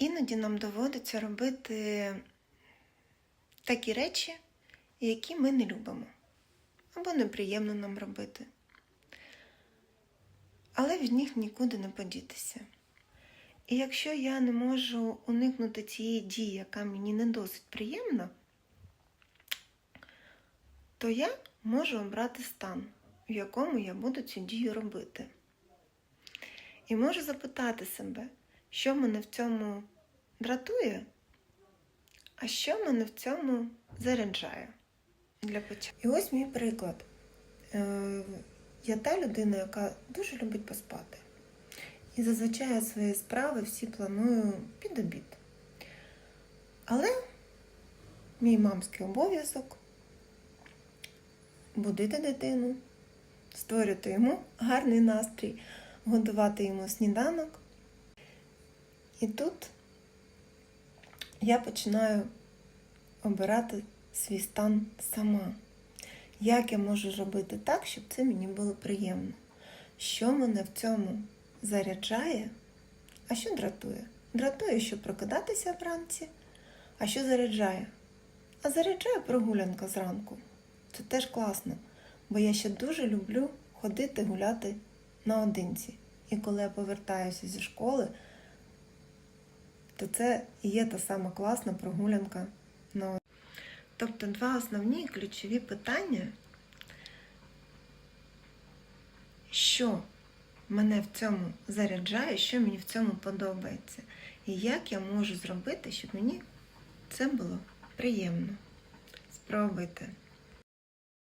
Іноді нам доводиться робити такі речі, які ми не любимо, або неприємно нам робити. Але від них нікуди не подітися. І якщо я не можу уникнути цієї дії, яка мені не досить приємна, то я можу обрати стан, в якому я буду цю дію робити. І можу запитати себе, що мене в цьому дратує, а що мене в цьому заряджає для початку. І ось мій приклад. Е, Я та людина, яка дуже любить поспати. І зазвичай свої справи всі планую під обід. Але мій мамський обов'язок будити дитину, створювати йому гарний настрій, готувати йому сніданок. І тут я починаю обирати свій стан сама. Як я можу зробити так, щоб це мені було приємно? Що мене в цьому заряджає, а що дратує? Дратує, що прокидатися вранці, а що заряджає? А заряджає прогулянка зранку. Це теж класно, бо я ще дуже люблю ходити гуляти наодинці. І коли я повертаюся зі школи, то це і є та сама класна прогулянка наодинці. Тобто два основні ключові питання, що мене в цьому заряджає, що мені в цьому подобається, і як я можу зробити, щоб мені це було приємно. Спробуйте.